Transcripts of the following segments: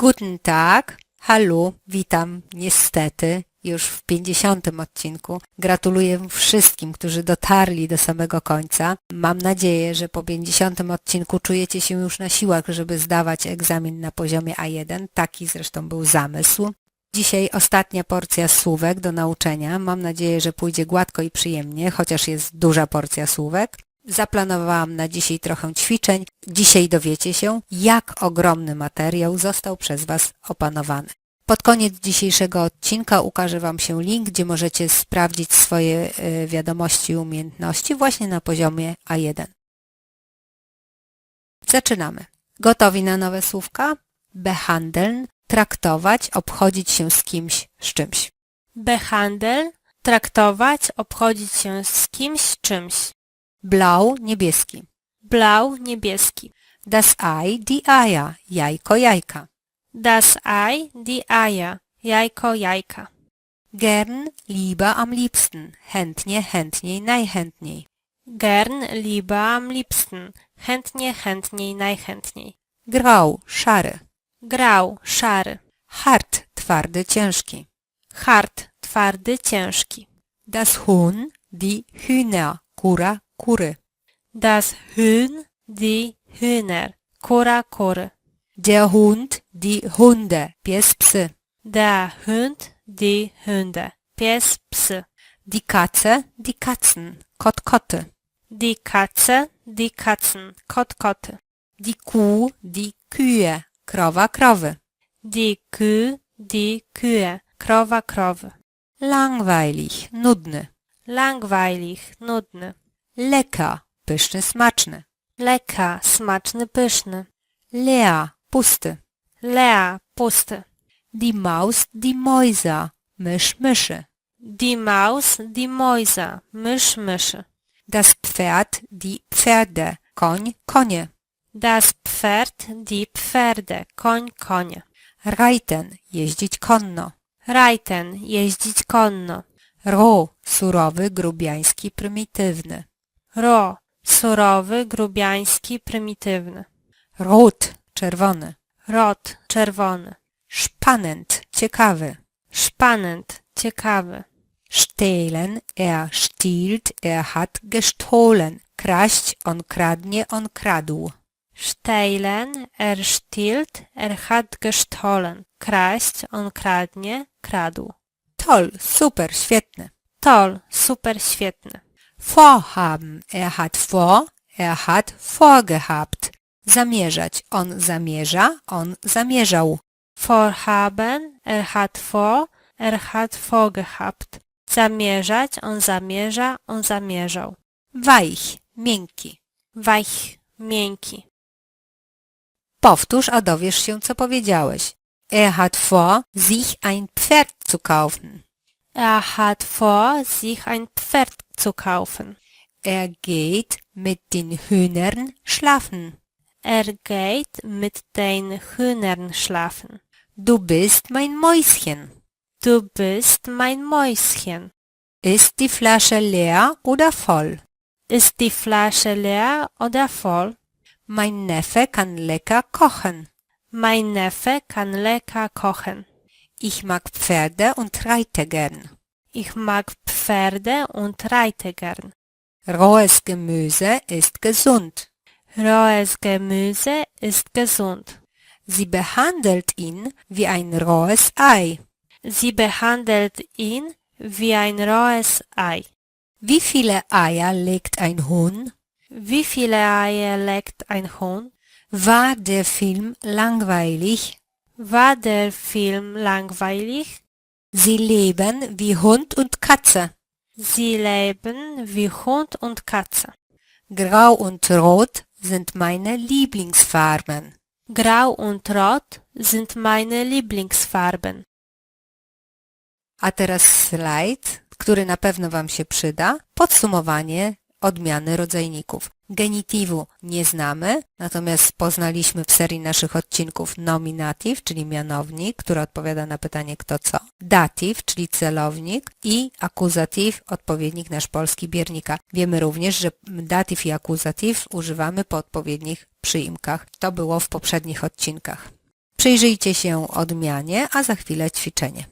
Guten Tag, hallo, witam, niestety, już w 50. odcinku. Gratuluję wszystkim, którzy dotarli do samego końca. Mam nadzieję, że po 50. odcinku czujecie się już na siłach, żeby zdawać egzamin na poziomie A1. Taki zresztą był zamysł. Dzisiaj ostatnia porcja słówek do nauczenia. Mam nadzieję, że pójdzie gładko i przyjemnie, chociaż jest duża porcja słówek. Zaplanowałam na dzisiaj trochę ćwiczeń. Dzisiaj dowiecie się, jak ogromny materiał został przez Was opanowany. Pod koniec dzisiejszego odcinka ukaże Wam się link, gdzie możecie sprawdzić swoje y, wiadomości i umiejętności właśnie na poziomie A1. Zaczynamy. Gotowi na nowe słówka? Behandeln, traktować, obchodzić się z kimś, z czymś. Behandel, traktować, obchodzić się z kimś, czymś. Blau, niebieski. Blau, niebieski. Das Ei, die Eier, jajko, jajka. Das Ei, die Eier, jajko, jajka. Gern, lieber, am liebsten. Chętnie, chętniej, najchętniej. Gern, lieber, am liebsten. Chętnie, chętniej, najchętniej. Grau, szary. Grau, szary. Hart, twardy, ciężki. Hart, twardy, ciężki. Das Huhn, die Hühner, kura, kury. Das Huhn, die Hühner. Kura, kury. Der Hund, die Hunde, pies, psy. Der Hund, die Hunde. Pies, psy. Die Katze, die Katzen, kot, koty. Die Katze, die Katzen. Kot, koty. Die Kuh, die Kühe, krowa, krowy. Die Kuh, die Kühe. Krowa, krowy. Langweilig, nudny. Langweilig, nudny. Lecker, pyszny, smaczny. Lecker, smaczny, pyszny. Leer, pusty. Leer, pusty. Die Maus, die Mäuser, mysz, myszy. Die Maus, die Mäuse. Mysz, myszy. Das Pferd, die Pferde, koń, konie. Das Pferd, die Pferde. Koń, konie. Reiten, jeździć konno. Reiten, jeździć konno. Ro, surowy, grubiański, prymitywny. Ro, surowy, grubiański, prymitywny. Rot, czerwony. Rot, czerwony. Spannend, ciekawy. Spannend, ciekawy. Stehlen, er stiehlt, er hat gestohlen. Kraść, on kradnie, on kradł. Stehlen, er stiehlt, er hat gestohlen. Kraść, on kradnie, kradł. Toll, super, świetny. Toll, super, świetny. Vorhaben, er hat vor, er hat vorgehabt. Zamierzać, on zamierza, on zamierzał. Vorhaben, er hat vor, er hat vorgehabt. Zamierzać, on zamierza, on zamierzał. Weich, miękki. Weich, miękki. Powtórz, a dowiesz się, co powiedziałeś. Er hat vor, sich ein Pferd zu kaufen. Er hat vor, sich ein Pferd zu kaufen. Er geht mit den Hühnern schlafen. Er geht mit den Hühnern schlafen. Du bist mein Mäuschen. Du bist mein Mäuschen. Ist die Flasche leer oder voll? Ist die Flasche leer oder voll? Mein Neffe kann lecker kochen. Mein Neffe kann lecker kochen. Ich mag Pferde und reite gern. Ich mag Pferde und reite gern. Rohes Gemüse ist gesund. Rohes Gemüse ist gesund. Sie behandelt ihn wie ein rohes Ei. Sie behandelt ihn wie ein rohes Ei. Wie viele Eier legt ein Huhn? Wie viele Eier legt ein Huhn? War der Film langweilig? War der Film langweilig? Sie leben wie Hund und Katze. Sie leben wie Hund und Katze. Grau und Rot sind meine Lieblingsfarben. Grau und Rot sind meine Lieblingsfarben. A teraz slajd, który na pewno Wam się przyda. Podsumowanie odmiany rodzajników. Genitivu nie znamy, natomiast poznaliśmy w serii naszych odcinków nominative, czyli mianownik, który odpowiada na pytanie kto co, dative, czyli celownik i accusative, odpowiednik nasz polski biernika. Wiemy również, że dative i accusative używamy po odpowiednich przyimkach. To było w poprzednich odcinkach. Przyjrzyjcie się odmianie, a za chwilę ćwiczenie.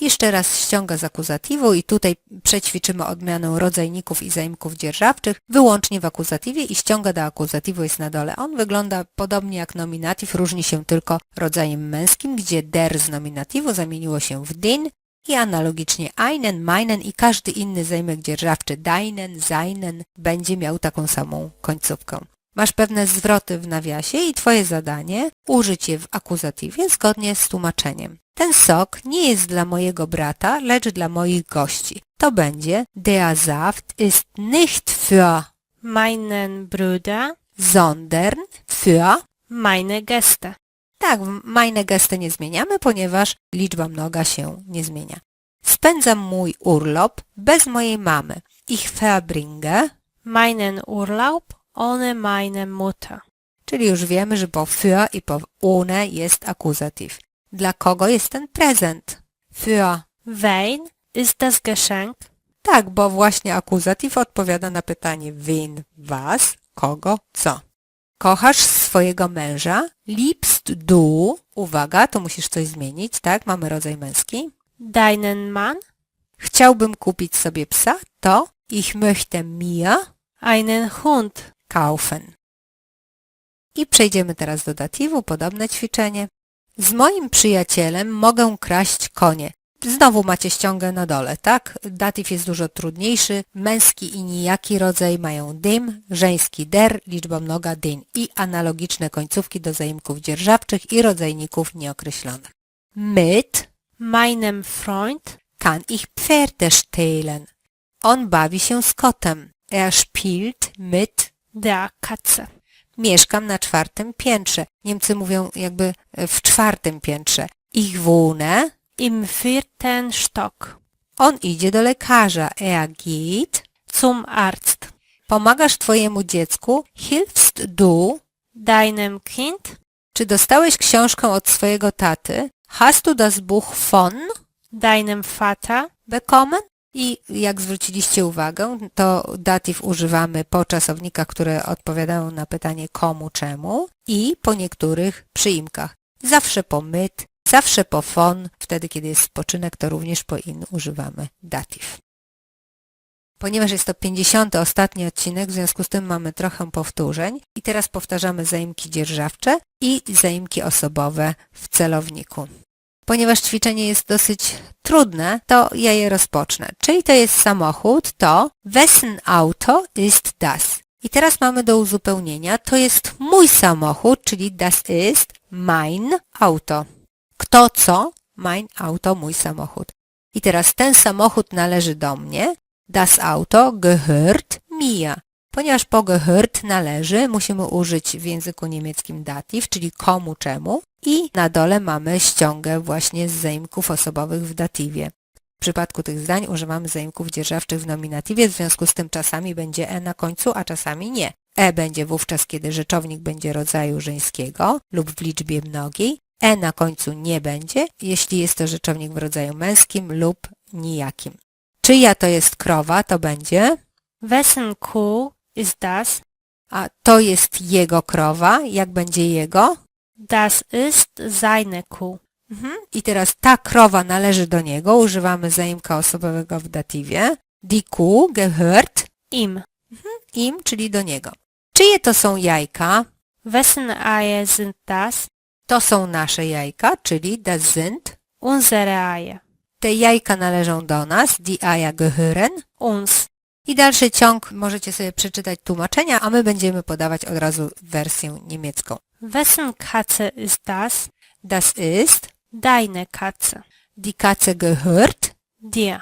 Jeszcze raz ściąga z akuzatywu i tutaj przećwiczymy odmianę rodzajników i zaimków dzierżawczych wyłącznie w akuzatywie i ściąga do akuzatywu jest na dole. On wygląda podobnie jak nominatyw, różni się tylko rodzajem męskim, gdzie der z nominatywu zamieniło się w din i analogicznie einen, meinen i każdy inny zaimek dzierżawczy deinen, seinen będzie miał taką samą końcówkę. Masz pewne zwroty w nawiasie i Twoje zadanie użyć je w akuzatywie zgodnie z tłumaczeniem. Ten sok nie jest dla mojego brata, lecz dla moich gości. To będzie Der Saft ist nicht für, Meinen Bruder, sondern für. meine Gäste. Tak, meine Gäste nie zmieniamy, ponieważ liczba mnoga się nie zmienia. Spędzam mój urlop bez mojej mamy. Ich verbringe, Meinen Urlaub ohne meine Mutter. czyli już wiemy, że po für i po ohne jest akuzatyw. Dla kogo jest ten prezent? Für. Wen ist das Geschenk? Tak, bo właśnie akuzatyw odpowiada na pytanie wen, was, kogo, co. Kochasz swojego męża? Liebst du? Uwaga, to musisz coś zmienić, tak? Mamy rodzaj męski. Deinen Mann? Chciałbym kupić sobie psa, to ich möchte mir Einen Hund. Kaufen. I przejdziemy teraz do datywu, podobne ćwiczenie. Z moim przyjacielem mogę kraść konie. Znowu macie ściągę na dole, tak? Datyw jest dużo trudniejszy. Męski i nijaki rodzaj mają dym, żeński der, liczba mnoga dyn i analogiczne końcówki do zaimków dzierżawczych i rodzajników nieokreślonych. Mit Meinem Freund? kann ich Pferde stehlen. On bawi się z kotem. Er spielt mit. Der Katze. Mieszkam na czwartym piętrze. Niemcy mówią jakby e, w czwartym piętrze. Ich wohne. Im vierten Stock. On idzie do lekarza. Er geht. Zum Arzt. Pomagasz twojemu dziecku. Hilfst du. Deinem Kind? Czy dostałeś książkę od swojego taty? Hast du das Buch von Deinem Vater? bekommen? I jak zwróciliście uwagę, to datyw używamy po czasownikach, które odpowiadają na pytanie komu, czemu i po niektórych przyimkach. Zawsze po myt, zawsze po von, wtedy kiedy jest spoczynek, to również po in używamy datyw. Ponieważ jest to 50. ostatni odcinek, w związku z tym mamy trochę powtórzeń i teraz powtarzamy zaimki dzierżawcze i zaimki osobowe w celowniku. Ponieważ ćwiczenie jest dosyć trudne, to ja je rozpocznę. Czyli to jest samochód, to wessen Auto ist das? I teraz mamy do uzupełnienia, to jest mój samochód, czyli das ist mein Auto. Kto co? Mein Auto, mój samochód. I teraz ten samochód należy do mnie, das Auto gehört mir. Ponieważ po gehört należy, musimy użyć w języku niemieckim datyw, czyli komu czemu i na dole mamy ściągę właśnie z zaimków osobowych w datywie. W przypadku tych zdań używamy zaimków dzierżawczych w nominatywie, w związku z tym czasami będzie e na końcu, a czasami nie. E będzie wówczas, kiedy rzeczownik będzie rodzaju żeńskiego lub w liczbie mnogiej. E na końcu nie będzie, jeśli jest to rzeczownik w rodzaju męskim lub nijakim. Czyja to jest krowa, to będzie, Wessen Kuh ist das? a to jest jego krowa, jak będzie jego? Das ist seine Kuh. Mhm. I teraz ta krowa należy do niego, używamy zaimka osobowego w datywie. Die Kuh gehört Ihm. im, czyli do niego. Czyje to są jajka? Wessen Eier sind das? To są nasze jajka, czyli das sind. Unsere Eier. Te jajka należą do nas, die Eier gehören. Uns. I dalszy ciąg możecie sobie przeczytać tłumaczenia, a my będziemy podawać od razu wersję niemiecką. Wessen Katze ist das? Das ist, Deine Katze. die Katze gehört. Dir.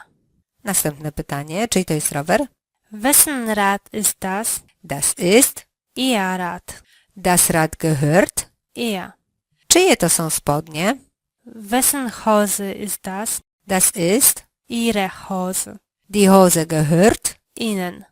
Następne pytanie, czyli to jest rower? Wessen Rad ist das? Das ist, Ihr Rad. das Rad gehört. Ihr. Czyje to są spodnie? Wessen Hose ist das? Das ist, Ihre Hose. die Hose gehört. Ihnen.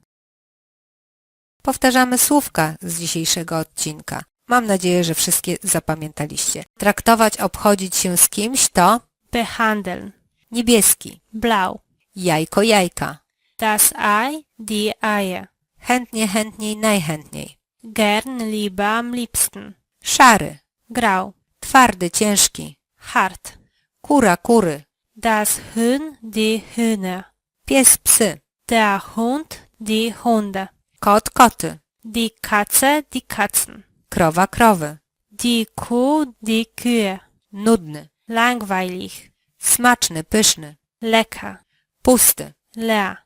Powtarzamy słówka z dzisiejszego odcinka. Mam nadzieję, że wszystkie zapamiętaliście. Traktować, obchodzić się z kimś to Behandeln. niebieski, Blau. jajko, jajka, Das Ei, die Eier. chętnie, chętniej, najchętniej, Gern, lieber, am liebsten. szary, grał. Twardy, ciężki. Hart. Kura, kury. Das Huhn, die Hühner. Pies, psy. Der Hund, die Hunde. Kot, koty. Die Katze, die Katzen. Krowa, krowy. Die Kuh, die Kühe. Nudny. Langweilig. Smaczny, pyszny. Lecker. Pusty. Leer.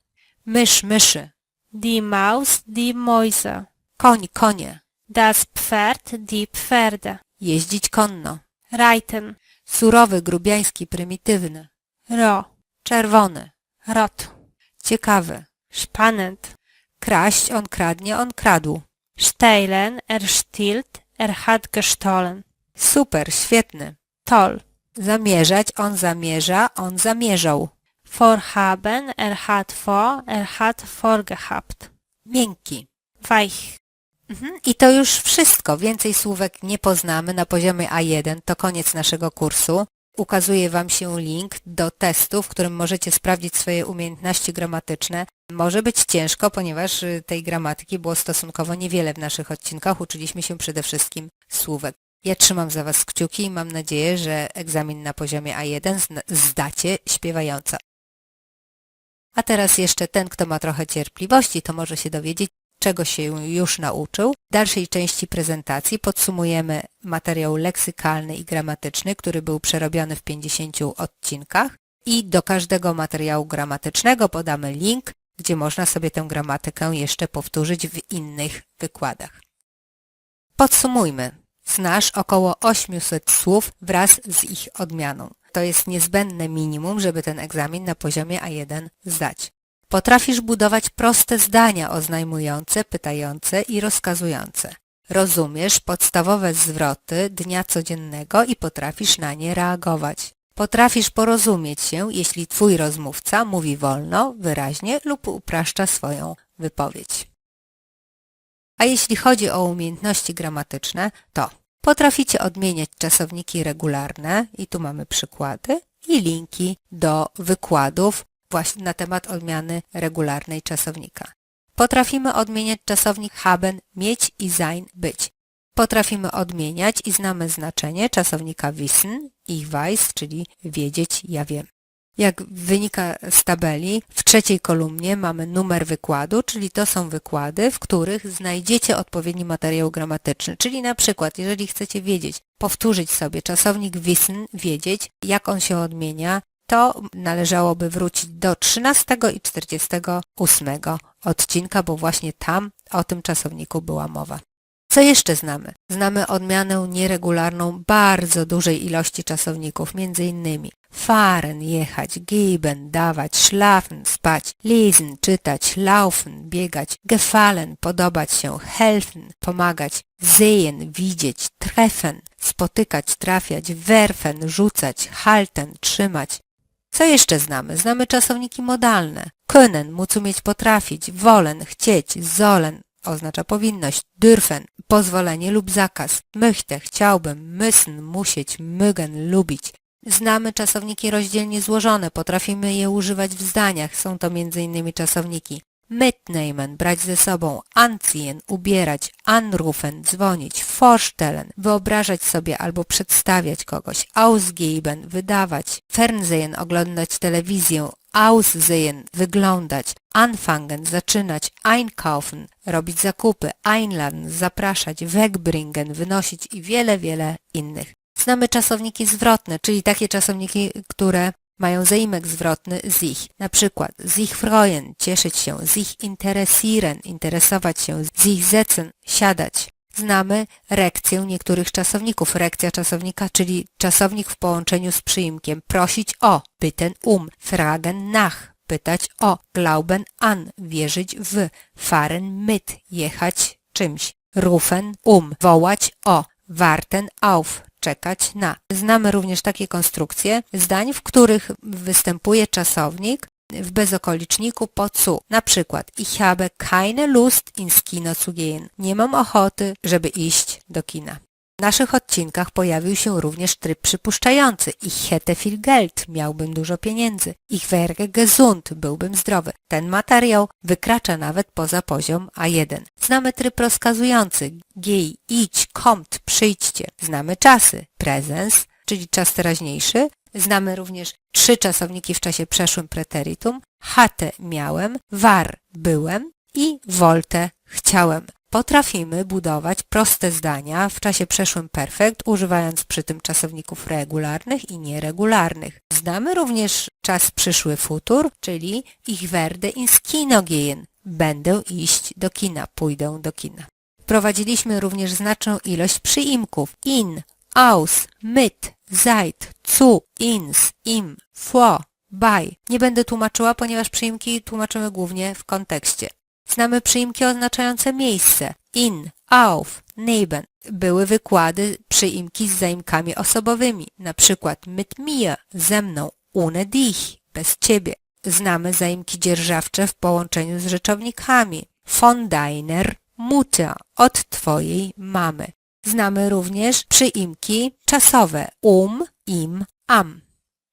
Mysz, myszy. Die Maus, die Mäuse. Koń, konie. Das Pferd, die Pferde. Jeździć konno. Reiten. Surowy, grubiański, prymitywny. Roh. Czerwony. Rot. Ciekawy. Spannend. Kraść, on kradnie, on kradł. Stehlen, er stiehlt, er hat gestohlen. Super, świetny. Toll. Zamierzać, on zamierza, on zamierzał. Vorhaben, er hat vor, er hat vorgehabt. Miękki. Weich. Mhm. I to już wszystko. Więcej słówek nie poznamy na poziomie A1. To koniec naszego kursu. Ukazuje Wam się link do testu, w którym możecie sprawdzić swoje umiejętności gramatyczne. Może być ciężko, ponieważ y, tej gramatyki było stosunkowo niewiele w naszych odcinkach. Uczyliśmy się przede wszystkim słówek. Ja trzymam za Was kciuki i mam nadzieję, że egzamin na poziomie A1 zna- zdacie śpiewająco. A teraz jeszcze ten, kto ma trochę cierpliwości, to może się dowiedzieć, czego się już nauczył. W dalszej części prezentacji podsumujemy materiał leksykalny i gramatyczny, który był przerobiony w 50 odcinkach i do każdego materiału gramatycznego podamy link, gdzie można sobie tę gramatykę jeszcze powtórzyć w innych wykładach. Podsumujmy. Znasz około 800 słów wraz z ich odmianą. To jest niezbędne minimum, żeby ten egzamin na poziomie A1 zdać. Potrafisz budować proste zdania oznajmujące, pytające i rozkazujące. Rozumiesz podstawowe zwroty dnia codziennego i potrafisz na nie reagować. Potrafisz porozumieć się, jeśli twój rozmówca mówi wolno, wyraźnie lub upraszcza swoją wypowiedź. A jeśli chodzi o umiejętności gramatyczne, to potraficie odmieniać czasowniki regularne i tu mamy przykłady i linki do wykładów właśnie na temat odmiany regularnej czasownika. Potrafimy odmieniać czasownik haben, mieć i sein, być. Potrafimy odmieniać i znamy znaczenie czasownika wissen, ich weiß, czyli wiedzieć, ja wiem. Jak wynika z tabeli, w trzeciej kolumnie mamy numer wykładu, czyli to są wykłady, w których znajdziecie odpowiedni materiał gramatyczny. Czyli na przykład, jeżeli chcecie wiedzieć, powtórzyć sobie czasownik wissen, wiedzieć, jak on się odmienia, to należałoby wrócić do 13 i 48 odcinka, bo właśnie tam o tym czasowniku była mowa. Co jeszcze znamy? Znamy odmianę nieregularną bardzo dużej ilości czasowników, między innymi fahren, jechać, geben, dawać, schlafen, spać, lesen, czytać, laufen, biegać, gefallen, podobać się, helfen, pomagać, sehen, widzieć, treffen, spotykać, trafiać, werfen, rzucać, halten, trzymać. Co jeszcze znamy? Znamy czasowniki modalne. Können, móc umieć potrafić, wollen, chcieć, sollen, oznacza powinność, dürfen, pozwolenie lub zakaz, möchte, chciałbym, müssen, musieć, mögen, lubić. Znamy czasowniki rozdzielnie złożone, potrafimy je używać w zdaniach, są to m.in. czasowniki mitnehmen, brać ze sobą, anziehen, ubierać, anrufen, dzwonić, vorstellen, wyobrażać sobie albo przedstawiać kogoś, ausgeben, wydawać, fernsehen, oglądać telewizję, aussehen, wyglądać, anfangen, zaczynać, einkaufen, robić zakupy, einladen, zapraszać, wegbringen, wynosić i wiele, wiele innych. Znamy czasowniki zwrotne, czyli takie czasowniki, które mają zaimek zwrotny sich. Na przykład sich freuen, cieszyć się, sich interessieren, interesować się, sich setzen, siadać. Znamy rekcję niektórych czasowników. Rekcja czasownika, czyli czasownik w połączeniu z przyimkiem. Prosić o, bitten um, fragen nach, pytać o, glauben an, wierzyć w, fahren mit, jechać czymś, rufen um, wołać o, warten auf, czekać na. Znamy również takie konstrukcje zdań, w których występuje czasownik w bezokoliczniku po zu. Na przykład Ich habe keine Lust ins Kino zu gehen. Nie mam ochoty, żeby iść do kina. Naszych odcinkach pojawił się również tryb przypuszczający. Ich hätte viel Geld, miałbym dużo pieniędzy. Ich wäre gesund, byłbym zdrowy. Ten materiał wykracza nawet poza poziom A1. Znamy tryb rozkazujący. Gej, idź, kommt, przyjdźcie. Znamy czasy. Presens, czyli czas teraźniejszy. Znamy również trzy czasowniki w czasie przeszłym preteritum. Hatte miałem, war byłem i volte chciałem. Potrafimy budować proste zdania w czasie przeszłym perfekt, używając przy tym czasowników regularnych i nieregularnych. Znamy również czas przyszły futur, czyli ich werde ins Kino gehen. Będę iść do kina, pójdę do kina. Wprowadziliśmy również znaczną ilość przyimków in, aus, mit, seit, zu, ins, im, vor, bei. Nie będę tłumaczyła, ponieważ przyimki tłumaczymy głównie w kontekście. Znamy przyimki oznaczające miejsce. In, auf, neben. Były wykłady przyimki z zaimkami osobowymi, na przykład mit mir, ze mną, ohne dich, bez ciebie. Znamy zaimki dzierżawcze w połączeniu z rzeczownikami. Von deiner Mutter, od twojej mamy. Znamy również przyimki czasowe um, im, am.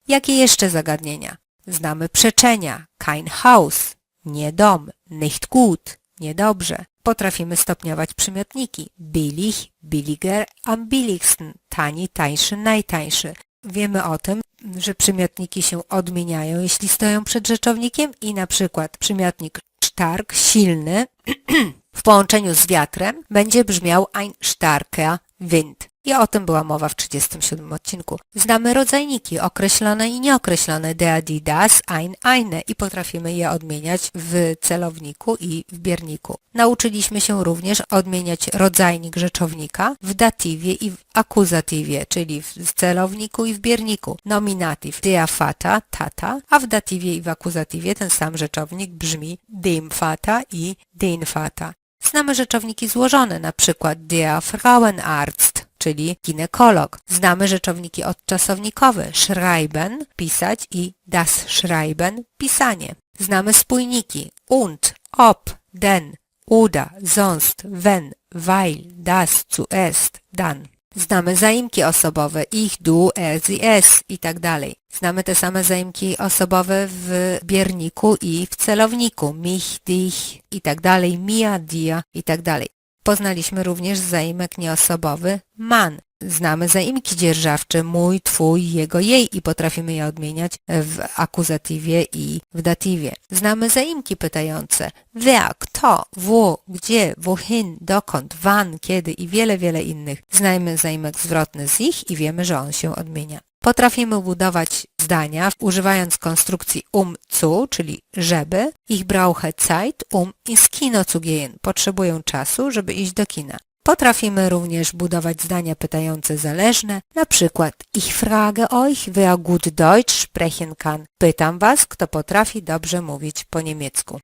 Jakie jeszcze zagadnienia? Znamy przeczenia kein Haus, nie dom, nicht gut, niedobrze. Potrafimy stopniować przymiotniki billig, billiger, am billigsten, tani, tańszy, najtańszy. Wiemy o tym, że przymiotniki się odmieniają, jeśli stoją przed rzeczownikiem i na przykład przymiotnik stark, silny, w połączeniu z wiatrem będzie brzmiał ein starker Wind. I o tym była mowa w 37 odcinku. Znamy rodzajniki określone i nieokreślone die, das, ein, eine i potrafimy je odmieniać w celowniku i w bierniku. Nauczyliśmy się również odmieniać rodzajnik rzeczownika w datywie i w akuzatywie, czyli w celowniku i w bierniku. Nominatyw der Vater, tata, a w datywie i w akuzatywie ten sam rzeczownik brzmi dem Vater i den Vater. Znamy rzeczowniki złożone, przykład der Frauenarzt, czyli ginekolog. Znamy rzeczowniki odczasownikowe schreiben, pisać i das Schreiben, pisanie. Znamy spójniki und, ob, denn, oder, sonst, wenn, weil, das, zuerst, dann. Znamy zaimki osobowe ich, du, er, sie, es i tak dalej. Znamy te same zaimki osobowe w bierniku i w celowniku mich, dich i tak dalej, mia, dia i tak dalej. Poznaliśmy również zaimek nieosobowy man. Znamy zaimki dzierżawcze mój, twój, jego, jej i potrafimy je odmieniać w akuzatywie i w datywie. Znamy zaimki pytające wer, kto, wo, gdzie, wohin, dokąd, wann, kiedy i wiele, wiele innych. Znajmy zaimek zwrotny z ich i wiemy, że on się odmienia. Potrafimy budować zdania używając konstrukcji um zu, czyli żeby. Ich brauche Zeit, um ins Kino zu gehen. Potrzebują czasu, żeby iść do kina. Potrafimy również budować zdania pytające zależne, na przykład Ich frage euch, wer gut Deutsch sprechen kann. Pytam was, kto potrafi dobrze mówić po niemiecku.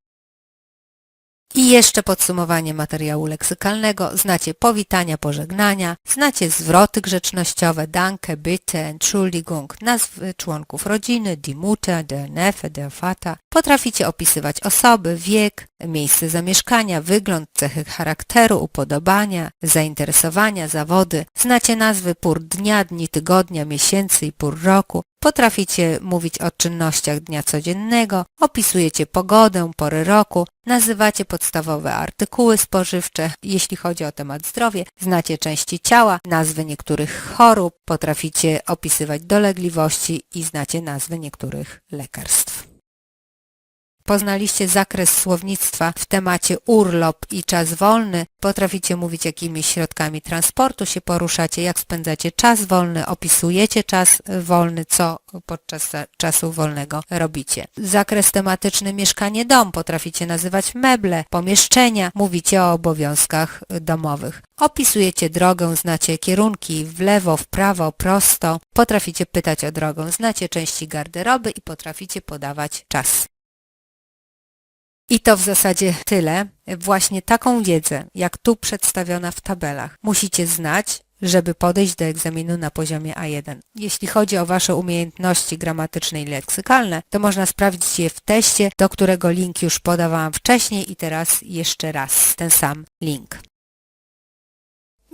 I jeszcze podsumowanie materiału leksykalnego. Znacie powitania, pożegnania, znacie zwroty grzecznościowe, danke, bitte, entschuldigung, nazwy członków rodziny, die Mutter, der Neffe, der Vater. Potraficie opisywać osoby, wiek, miejsce zamieszkania, wygląd, cechy charakteru, upodobania, zainteresowania, zawody. Znacie nazwy pór dnia, dni tygodnia, miesięcy i pór roku. Potraficie mówić o czynnościach dnia codziennego, opisujecie pogodę, pory roku, nazywacie podstawowe artykuły spożywcze, jeśli chodzi o temat zdrowie, znacie części ciała, nazwy niektórych chorób, potraficie opisywać dolegliwości i znacie nazwy niektórych lekarstw. Poznaliście zakres słownictwa w temacie urlop i czas wolny, potraficie mówić jakimi środkami transportu się poruszacie, jak spędzacie czas wolny, opisujecie czas wolny, co podczas czasu wolnego robicie. Zakres tematyczny mieszkanie-dom, potraficie nazywać meble, pomieszczenia, mówicie o obowiązkach domowych. Opisujecie drogę, znacie kierunki w lewo, w prawo, prosto, potraficie pytać o drogę, znacie części garderoby i potraficie podawać czas. I to w zasadzie tyle. Właśnie taką wiedzę, jak tu przedstawiona w tabelach, musicie znać, żeby podejść do egzaminu na poziomie A1. Jeśli chodzi o Wasze umiejętności gramatyczne i leksykalne, to można sprawdzić je w teście, do którego link już podawałam wcześniej i teraz jeszcze raz ten sam link.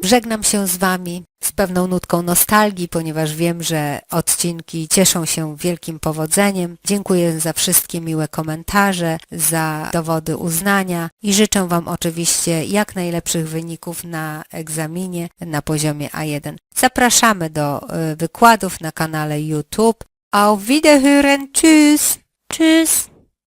Żegnam się z Wami z pewną nutką nostalgii, ponieważ wiem, że odcinki cieszą się wielkim powodzeniem. Dziękuję za wszystkie miłe komentarze, za dowody uznania i życzę Wam oczywiście jak najlepszych wyników na egzaminie na poziomie A1. Zapraszamy do y, wykładów na kanale YouTube. Auf Wiederhören, tschüss! Tschüss!